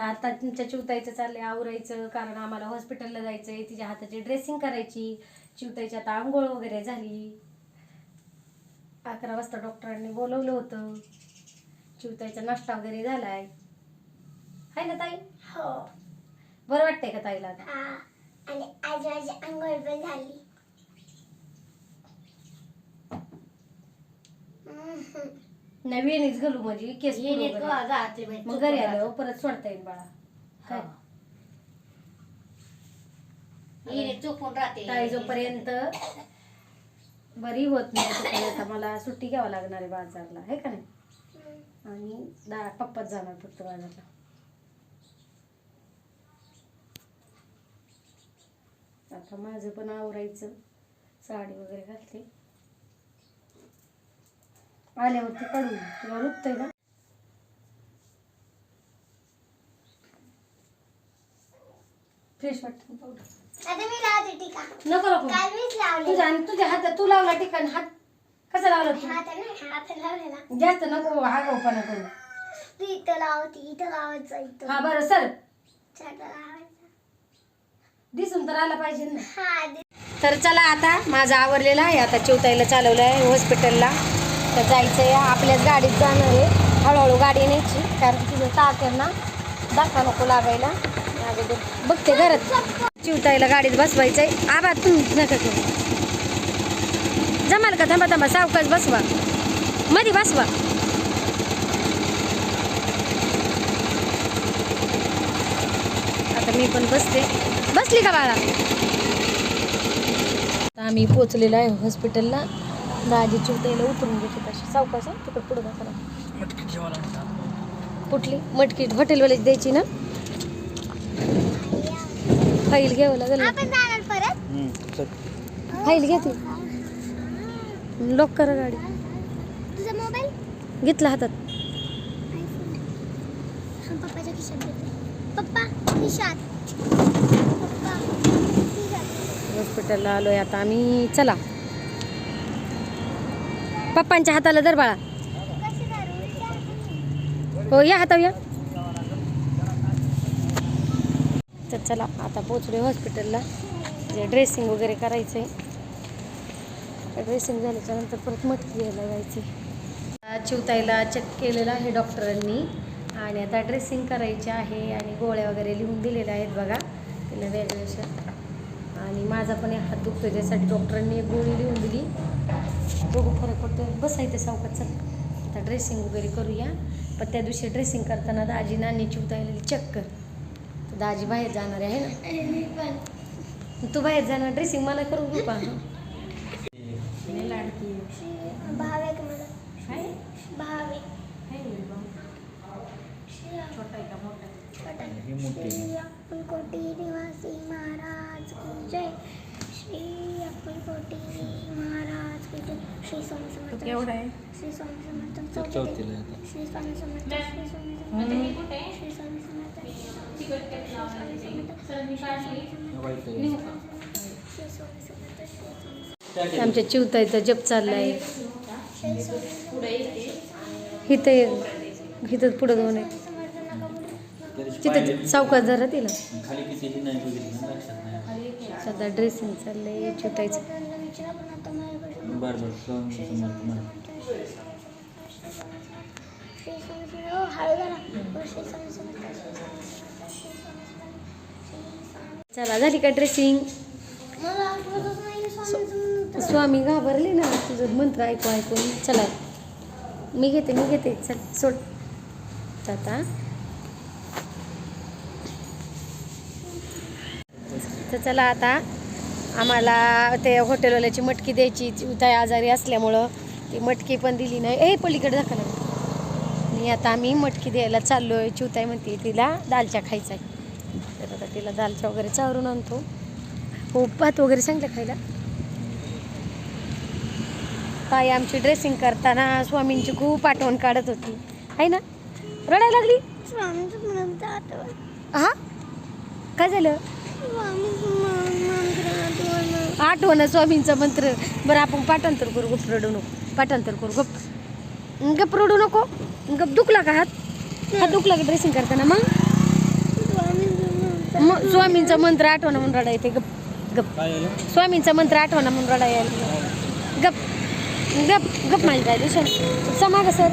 तर आता तुमच्या चिवताईचं चाललंय आवरायचं कारण आम्हाला हॉस्पिटलला जायचंय तिच्या हाताची ड्रेसिंग करायची. चिवताईची आता आंघोळ वगैरे झाली. अकरा वाजता डॉक्टरांनी बोलवलं होतं. चिवताईचा नाश्ता वगैरे झालाय. हाय ना ताई? हो. बरं वाटतंय का ताईला आता? हा. आणि आज माझी आंघोळ पण झाली. हम्म. नवीनच घालू म्हणजे केस पुढं वगैरे. मग घरी आलं परत सोडता येईल बाळा. काय? चुकून राहते. ताई जोपर्यंत बरी होत नाही तोपर्यंत मला सुट्टी घ्यावं लागणार आहे बाजारला आहे का नाही? आणि दा पप्पाच जाणार फक्त बाजारला. आता माझं पण आवरायचं साडी वगैरे घातली आल्यावरती काढून तुला रुततंय ना? फ्रेश वाटतं पावडर आता मी लावते टीका. नको नको. काल मीच लावले तुझ्या आणि तुझ्या हातात तू लावला ठिकाण हात कसा लावला तू? हात नाही हात लावलेला. जास्त नको आगाऊपणा करू. तू इथं लावती इथं लावायचं इथं. हा बरं सर. छाटा लावायचा. दिसून तर आला पाहिजे ना. हा दे. तर चला आता माझं आवरलेलं आहे. आता चिवताईला चालवलं आहे हॉस्पिटलला तर जायचं आहे आपल्याच गाडीत जाणार आहे. हळूहळू गाडी न्यायची. कारण तिथं ताक्यांना आहे दाखवा नको लागायला. अगोदर बघते घरात. चिवताईला गाडीत बसवायचं आहे आबा तू नका करू. जमाल का? थांबा थांबा. सावकाश बसवा. मध्ये बसवा. आता मी पण बसते. बसली का बाळा? आता आम्ही पोचलेलो आहे हॉस्पिटलला. दाजी चिवताईला उतरून घेते तशी. सावकाश तिकडं पुढं दाखवा कुठली? मटकी हॉटेलवाल्याची द्यायची ना? फाईल घ्यावं लागेल ना. आपण जाणार परत? फाईल घेते लॉक करा गाडी. तुझा मोबाईल? घेतला हातात. पप्पाच्या पप्पा खिशात. पप्पा खिशात. हॉस्पिटलला आलोय आता आम्ही. चला. पप्पांच्या हाताला दर बाळा. हो या हाताव या. तर चला आता पोचलो हॉस्पिटलला जे ड्रेसिंग वगैरे करायचं आहे ड्रेसिंग झाल्याच्यानंतर परत मटकी घ्यायला जायचं चिवताईला चेक केलेलं आहे डॉक्टरांनी आणि आता ड्रेसिंग करायची आहे आणि गोळ्या वगैरे लिहून दिलेल्या आहेत बघा. तिला वेगळ्या आणि माझा पण हात दुखतो त्यासाठी डॉक्टरांनी एक गोळी लिहून दिली. बघू फरक पडतो बसायचं सावकाश चल आता ड्रेसिंग वगैरे करूया. पण त्या दिवशी ड्रेसिंग करताना दाजी नानी चिवतायला चक्कर. दाजी बाहेर जाणार आहे ना? तू बाहेर जाणार ड्रेसिंग मला करून घेऊ का लाडकी छोटा आहे का मोठा? श्री अक्कलकोटी निवासी महाराज. की जय. श्री अक्कलकोटी महाराज की जय श्री स्वामी समर्थ केवढा आहे श्री स्वामी समर्थ चौथीत चौथीला आहे. येतं. श्री स्वामी समर्थ श्री स्वामी समर्थ श्री स्वामी समर्थ श्री स्वामी समर्थ श्री स्वामी समर्थ श्री स्वामी आमच्या चिवताईचा जप चाललाय श्री स्वामी इथं एक- इथं पुढं दोन आहे तिथं सावकाश जरा तिला. खाली कितीही नाही बघितलं ना लक्षात नाही सध्या ड्रेसिंग चाललंय बरं बरं स्वामी समर्थ म्हणा. स्वामी चला झाली का ड्रेसिंग मला आठवतच नाही स्वामी समर्थ स्वामी घाबरले ना तुझं मंत्र ऐकू ऐकून. चला मी घेते मी घेते. चल सोड. आता. तर चला आता आम्हाला ते हॉटेलवाल्याची मटकी द्यायची. उताय आजारी असल्यामुळं ती मटकी पण दिली नाही. ए पलीकडे दाखवलं आणि आता आम्ही मटकी द्यायला चाललो आहे चिवताई म्हणते तिला दालच्या खायचा आहे. तर आता तिला दालच्या वगैरे चावरून आणतो. हो भात वगैरे सांगलं खायला? ताई आमची ड्रेसिंग करताना स्वामींची खूप आठवण काढत होती. आहे ना? रडायला लागली? हा? काय झालं? आठवण स्वामींचा मंत्र. बरं आपण पाठांतर करू गप रडू नको. पाठांतर करू गप. गप रडू नको. गप दुखला का हात? हात दुखला का ड्रेसिंग करताना मग? स्वामींचा मंत्र आठवणा म्हणून रडा येते गप. गप. स्वामींचा मंत्र आठवणा म्हणून रडा यायला गप. गप. गप माझी काय दिवशी समाग सर.